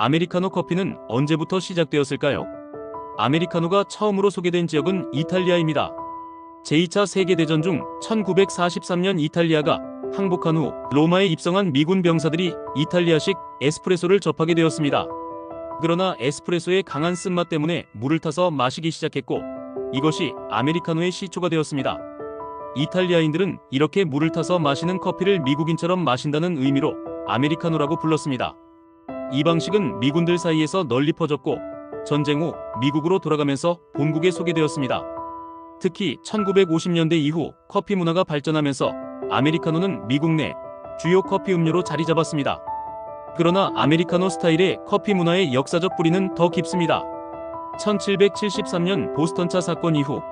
아메리카노 커피는 언제부터 시작되었을까요? 아메리카노가 처음으로 소개된 지역은 이탈리아입니다. 제2차 세계대전 중 1943년 이탈리아가 항복한 후 로마에 입성한 미군 병사들이 이탈리아식 에스프레소를 접하게 되었습니다. 그러나 에스프레소의 강한 쓴맛 때문에 물을 타서 마시기 시작했고 이것이 아메리카노의 시초가 되었습니다. 이탈리아인들은 이렇게 물을 타서 마시는 커피를 미국인처럼 마신다는 의미로 아메리카노라고 불렀습니다. 이 방식은 미군들 사이에서 널리 퍼졌고 전쟁 후 미국으로 돌아가면서 본국에 소개되었습니다. 특히 1950년대 이후 커피 문화가 발전하면서 아메리카노는 미국 내 주요 커피 음료로 자리 잡았습니다. 그러나 아메리카노 스타일의 커피 문화의 역사적 뿌리는 더 깊습니다. 1773년 보스턴차 사건 이후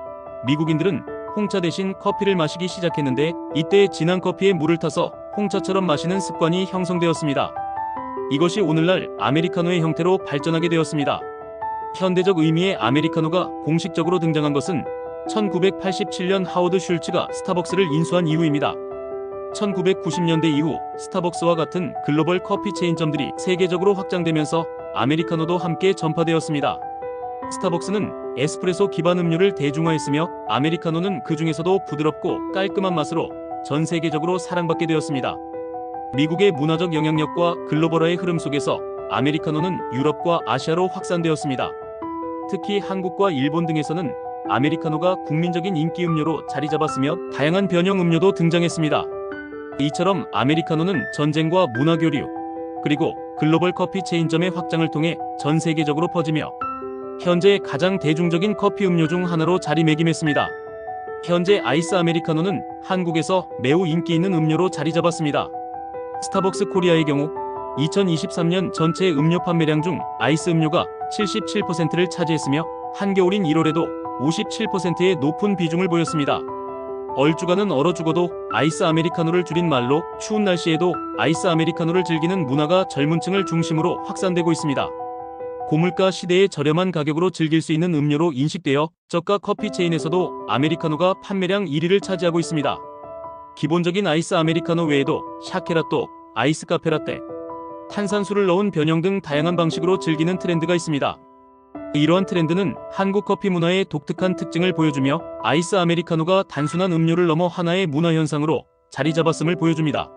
미국인들은 홍차 대신 커피를 마시기 시작했는데 이때 진한 커피에 물을 타서 홍차처럼 마시는 습관이 형성되었습니다. 이것이 오늘날 아메리카노의 형태로 발전하게 되었습니다. 현대적 의미의 아메리카노가 공식적으로 등장한 것은 1987년 하워드 슐츠가 스타벅스를 인수한 이후입니다. 1990년대 이후 스타벅스와 같은 글로벌 커피 체인점들이 세계적으로 확장되면서 아메리카노도 함께 전파되었습니다. 스타벅스는 에스프레소 기반 음료를 대중화했으며 아메리카노는 그 중에서도 부드럽고 깔끔한 맛으로 전 세계적으로 사랑받게 되었습니다. 미국의 문화적 영향력과 글로벌화의 흐름 속에서 아메리카노는 유럽과 아시아로 확산되었습니다. 특히 한국과 일본 등에서는 아메리카노가 국민적인 인기 음료로 자리 잡았으며 다양한 변형 음료도 등장했습니다. 이처럼 아메리카노는 전쟁과 문화 교류, 그리고 글로벌 커피 체인점의 확장을 통해 전 세계적으로 퍼지며 현재 가장 대중적인 커피 음료 중 하나로 자리매김했습니다. 현재 아이스 아메리카노는 한국에서 매우 인기 있는 음료로 자리 잡았습니다. 스타벅스 코리아의 경우 2023년 전체 음료 판매량 중 아이스 음료가 77%를 차지했으며 한겨울인 1월에도 57%의 높은 비중을 보였습니다. 얼주가는 얼어 죽어도 아이스 아메리카노를 줄인 말로 추운 날씨에도 아이스 아메리카노를 즐기는 문화가 젊은 층을 중심으로 확산되고 있습니다. 고물가 시대에 저렴한 가격으로 즐길 수 있는 음료로 인식되어 저가 커피 체인에서도 아메리카노가 판매량 1위를 차지하고 있습니다. 기본적인 아이스 아메리카노 외에도 샤케라또, 아이스 카페라떼, 탄산수를 넣은 변형 등 다양한 방식으로 즐기는 트렌드가 있습니다. 이러한 트렌드는 한국 커피 문화의 독특한 특징을 보여주며 아이스 아메리카노가 단순한 음료를 넘어 하나의 문화 현상으로 자리 잡았음을 보여줍니다.